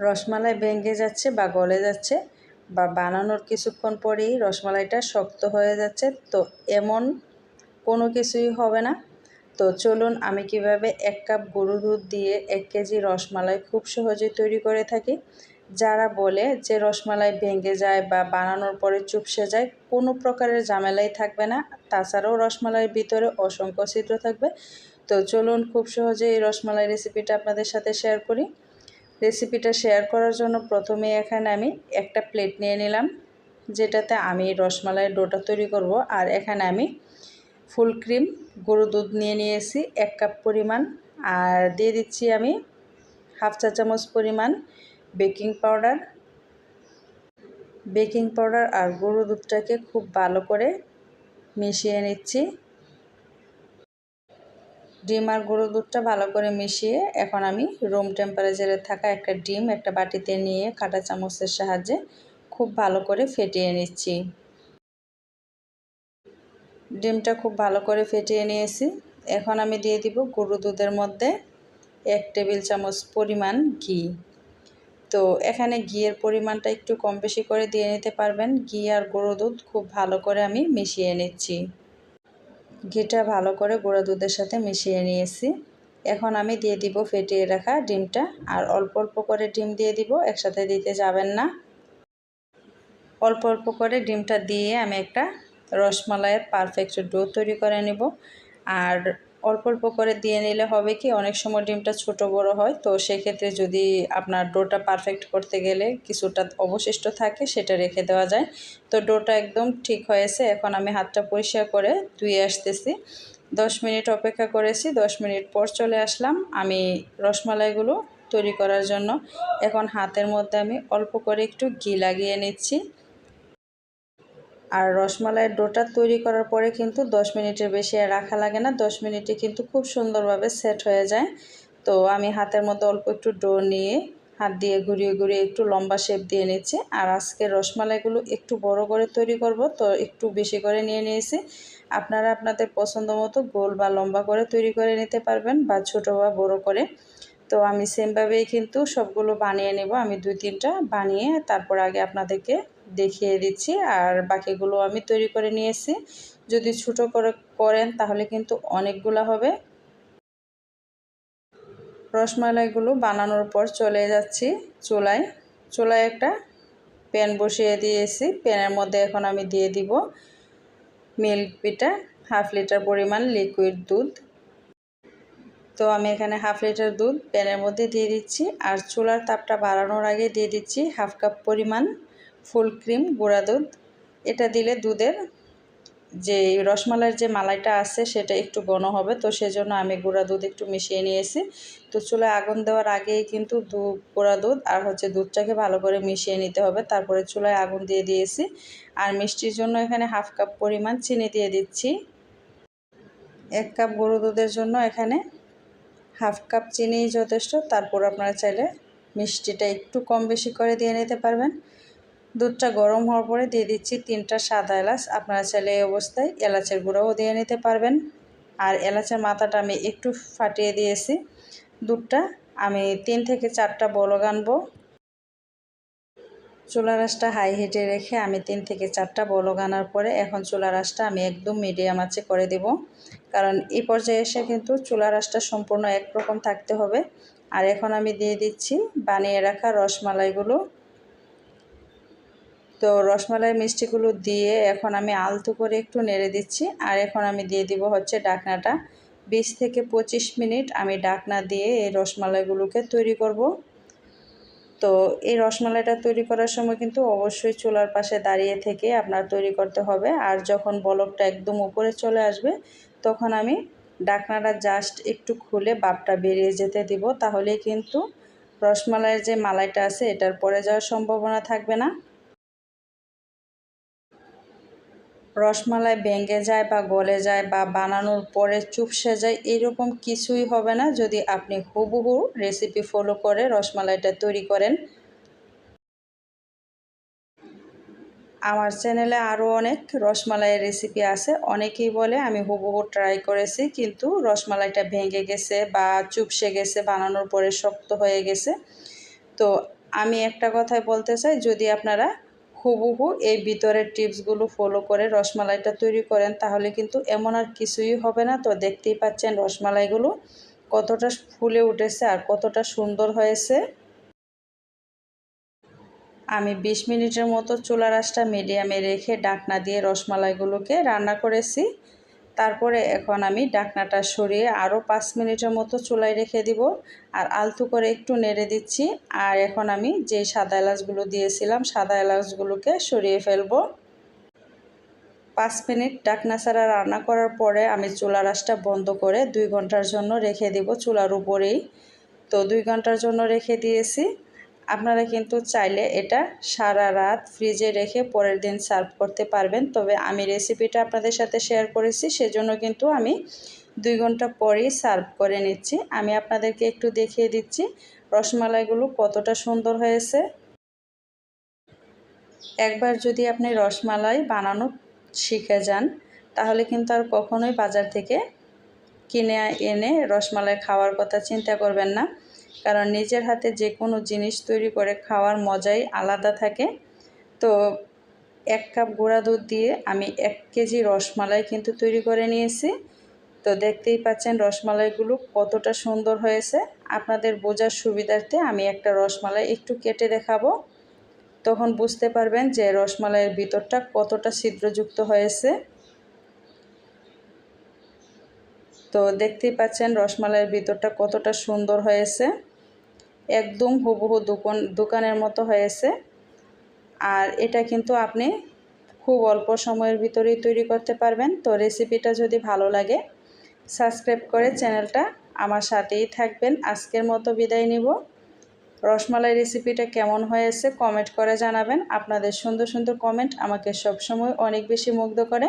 রসমালাই ভেঙে যাচ্ছে বা গলে যাচ্ছে বা বানানোর কিছুক্ষণ পরেই রসমালাইটা শক্ত হয়ে যাচ্ছে, তো এমন কোনো কিছুই হবে না। তো চলুন আমি কীভাবে এক কাপ গরু দুধ দিয়ে এক কেজি রসমালাই খুব সহজেই তৈরি করে থাকি। যারা বলে যে রসমালাই ভেঙে যায় বা বানানোর পরে চুপসে যায়, কোনো প্রকারের ঝামেলাই থাকবে না। তাছাড়াও রসমালাইয়ের ভিতরে অসংখ্য ছিদ্র থাকবে। তো চলুন খুব সহজে এই রসমালাই রেসিপিটা আপনাদের সাথে শেয়ার করি। রেসিপিটা শেয়ার করার জন্য প্রথমে এখানে আমি একটা প্লেট নিয়ে নিলাম, যেটাতে আমি রসমালাইয়ের ডোটা তৈরি করব। আর এখানে আমি ফুল ক্রিম গরু দুধ নিয়ে নিয়েছি, এক কাপ পরিমাণ। আর দিয়ে দিচ্ছি আমি হাফ চা চামচ পরিমাণ বেকিং পাউডার বেকিং পাউডার আর গরু দুধটাকে খুব ভালো করে মিশিয়ে নিচ্ছি। ডিম আর গরু দুধটা ভালো করে মিশিয়ে এখন আমি রুম টেম্পারেচারে থাকা একটা ডিম একটা বাটিতে নিয়ে কাটা চামচের সাহায্যে খুব ভালো করে ফেটিয়ে নিচ্ছি। ডিমটা খুব ভালো করে ফেটিয়ে নিয়েছি। এখন আমি দিয়ে দিব গরু দুধের মধ্যে এক টেবিল চামচ পরিমাণ ঘি। তো এখানে ঘিয়ের পরিমাণটা একটু কম বেশি করে দিয়ে নিতে পারবেন। ঘি আর গরু দুধ খুব ভালো করে আমি মিশিয়ে নিচ্ছি। ঘিটা ভালো করে গুঁড়া দুধের সাথে মিশিয়ে নিয়েছি। এখন আমি দিয়ে দিব ফেটিয়ে রাখা ডিমটা। আর অল্প অল্প করে ডিম দিয়ে দিব, একসাথে দিতে যাবেন না। অল্প অল্প করে ডিমটা দিয়ে আমি একটা রসমালাইয়ের পারফেক্ট ডো তৈরি করে নেব। আর অল্প অল্প করে দিয়ে নিলে হবে কি? অনেক সময় ডিমটা ছোট বড় হয়, তো সেক্ষেত্রে যদি আপনার ডোটা পারফেক্ট করতে গেলে কিছুটা অবশিষ্ট থাকে, সেটা রেখে দেওয়া যায়। তো ডোটা একদম ঠিক হয়েছে, এখন আমি হাতটা পরিষ্কার করে ধুয়ে আসতেছি। দশ মিনিট অপেক্ষা করেছি, দশ মিনিট পর চলে আসলাম আমি রসমালাইগুলো তৈরি করার জন্য। এখন হাতের মধ্যে আমি অল্প করে একটু ঘি লাগিয়ে নিচ্ছি। আর রসমালাইয়ের ডোটা তৈরি করার পরে কিন্তু 10 মিনিটের বেশি আর রাখা লাগে না। 10 মিনিটে কিন্তু খুব সুন্দরভাবে সেট হয়ে যায়। তো আমি হাতের মধ্যে অল্প একটু ডো নিয়ে হাত দিয়ে ঘুরিয়ে ঘুরিয়ে একটু লম্বা শেপ দিয়ে নিচ্ছি। আর আজকে রসমালাইগুলো একটু বড় করে তৈরি করব, তো একটু বেশি করে নিয়ে নিয়েছি। আপনারা আপনাদের পছন্দ মতো গোল বা লম্বা করে তৈরি করে নিতে পারবেন বা ছোট বা বড় করে। তো আমি সেমভাবেই কিন্তু সবগুলো বানিয়ে নেব। আমি দুই, তিনটা বানিয়ে তারপর আগে আপনাদেরকে দেখিয়ে দিচ্ছি। আর বাকিগুলো আমি তৈরি করে নিয়েছি। যদি ছোটো করে করেন তাহলে কিন্তু অনেকগুলো হবে। রসমালাইগুলো বানানোর পর চলে যাচ্ছি চুলায়। চুলায় একটা প্যান বসিয়ে দিয়েছি। প্যানের মধ্যে এখন আমি দিয়ে দিব মিল্ক পিঠা হাফ লিটার পরিমাণ লিকুইড দুধ। তো আমি এখানে হাফ লিটার দুধ, প্যানের মধ্যে দিয়ে দিচ্ছি। আর চুলার তাপটা বাড়ানোর আগে দিয়ে দিচ্ছি হাফ কাপ পরিমাণ ফুল ক্রিম গুঁড়া দুধ। এটা দিলে দুধের যে রসমালাইয়ের যে মালাইটা আছে সেটা একটু ঘন হবে, তো সেজন্য আমি গুঁড়া দুধ একটু মিশিয়ে নিয়েছি। তো চুলায় আগুন দেওয়ার আগেই কিন্তু দুধ গুঁড়া দুধ আর হচ্ছে দুধটাকে ভালো করে মিশিয়ে নিতে হবে। তারপরে চুলায় আগুন দিয়ে দিয়েছি। আর মিষ্টির জন্য এখানে হাফ কাপ পরিমাণ চিনি দিয়ে দিচ্ছি। এক কাপ গরু দুধের জন্য এখানে হাফ কাপ চিনি যথেষ্ট, তারপর আপনারা চাইলে মিষ্টিটা একটু কম বেশি করে দিয়ে নিতে পারবেন। দুধটা গরম হওয়ার পরে দিয়ে দিচ্ছি তিনটা সাদা এলাচ, আপনারা চাইলে এই অবস্থায় এলাচের গুঁড়াও দিয়ে নিতে পারবেন। আর এলাচের মাথাটা আমি একটু ফাটিয়ে দিয়েছি। দুধটা আমি তিন থেকে চারটা বলগ আনব। চুলা রাসটা হাই হিটে রেখে আমি তিন থেকে চারটা বলক আনার পরে এখন চুলা রাসটা আমি একদম মিডিয়াম আঁচে করে দেব। কারণ এই পর্যায়ে এসে কিন্তু চুলা রাসটা সম্পূর্ণ একরকম থাকতে হবে। আর এখন আমি দিয়ে দিচ্ছি বানিয়ে রাখা রসমালাইগুলো। তো রসমালাই মিষ্টিগুলো দিয়ে এখন আমি আলতো করে একটু নেড়ে দিচ্ছি। আর এখন আমি দিয়ে দিব হচ্ছে ডাকনাটা। বিশ থেকে পঁচিশ মিনিট আমি ডাকনা দিয়ে এই রসমালাইগুলোকে তৈরি করব। তো এই রসমালাইটা তৈরি করার সময় কিন্তু অবশ্যই চুলার পাশে দাঁড়িয়ে থেকে আপনার তৈরি করতে হবে। আর যখন বলকটা একদম উপরে চলে আসবে, তখন আমি ডাকনাটা জাস্ট একটু খুলে বাপটা বেরিয়ে যেতে দিব। তাহলেই কিন্তু রসমালাইয়ের যে মালাইটা আছে, এটার পরে যাওয়ার সম্ভাবনা থাকবে না। রসমালাই ভেঙে যায় বা গলে যায় বা বানানোর পরে চুপসে যায়, এরকম কিছুই হবে না যদি আপনি হুবহু রেসিপি ফলো করে রসমালাইটা তৈরি করেন। আমার চ্যানেলে আরও অনেক রসমালাইয়ের রেসিপি আছে, অনেকেই বলে আমি হুবহু ট্রাই করেছি কিন্তু রসমালাইটা ভেঙে গেছে বা চুপসে গেছে, বানানোর পরে শক্ত হয়ে গেছে। তো আমি একটা কথাই বলতে চাই, যদি আপনারা হুবহু এই ভিতরের টিপসগুলো ফলো করে রসমালাইটা তৈরি করেন, তাহলে কিন্তু এমন আর কিছুই হবে না। তো দেখতেই পাচ্ছেন রসমালাইগুলো কতটা ফুলে উঠেছে আর কতটা সুন্দর হয়েছে। আমি ২০ মিনিটের মতো চুলা রাসটা মিডিয়ামে রেখে ডাকনা দিয়ে রসমালাইগুলোকে রান্না করেছি। তারপরে এখন আমি ডাকনাটা সরিয়ে আরও পাঁচ মিনিটের মতো চুলায় রেখে দিব। আর আলতু করে একটু নেড়ে দিচ্ছি। আর এখন আমি যে সাদা এলাচগুলো দিয়েছিলাম, সাদা এলাচগুলোকে সরিয়ে ফেলব। পাঁচ মিনিট ডাকনা ছাড়া রান্না করার পরে আমি চুলা রাসটা বন্ধ করে দুই ঘণ্টার জন্য রেখে দিব চুলার উপরেই। তো দুই ঘণ্টার জন্য রেখে দিয়েছি। আপনারা কিন্তু চাইলে এটা সারা রাত ফ্রিজে রেখে পরের দিন সার্ভ করতে পারবেন। তবে আমি রেসিপিটা আপনাদের সাথে শেয়ার করেছি, সেজন্য কিন্তু আমি দুই ঘণ্টা পরেই সার্ভ করে নিচ্ছি। আমি আপনাদেরকে একটু দেখিয়ে দিচ্ছি রসমালাইগুলো কতটা সুন্দর হয়েছে। একবার যদি আপনি রসমালাই বানানো শিখে যান, তাহলে কিন্তু আর কখনোই বাজার থেকে কিনে এনে রসমালাই খাওয়ার কথা চিন্তা করবেন না। কারণ নিজের হাতে যে কোনো জিনিস তৈরি করে খাওয়ার মজাই আলাদা থাকে। তো এক কাপ গুঁড়া দুধ দিয়ে আমি এক কেজি রসমালাই কিন্তু তৈরি করে নিয়েছি। তো দেখতেই পাচ্ছেন রসমালাইগুলো কতটা সুন্দর হয়েছে। আপনাদের বোঝার সুবিধার্থে আমি একটা রসমালাই একটু কেটে দেখাবো। তখন বুঝতে পারবেন যে রসমালাইয়ের ভিতরটা কতটা ছিদ্রযুক্ত হয়েছে। তো দেখতেই পাচ্ছেন রসমালাইয়ের ভিতরটা কতটা সুন্দর হয়েছে। একদম হুবহু দোকান, দোকানের মতো হয়েছে। আর এটা কিন্তু আপনি খুব অল্প সময়ের ভিতরেই তৈরি করতে পারবেন। তো রেসিপিটা যদি ভালো লাগে, সাবস্ক্রাইব করে চ্যানেলটা আমার সাথেই থাকবেন। আজকের মতো বিদায় নিব। রসমালাই রেসিপিটা কেমন হয়েছে কমেন্ট করে জানাবেন। আপনাদের সুন্দর সুন্দর কমেন্ট আমাকে সবসময় অনেক বেশি মুগ্ধ করে।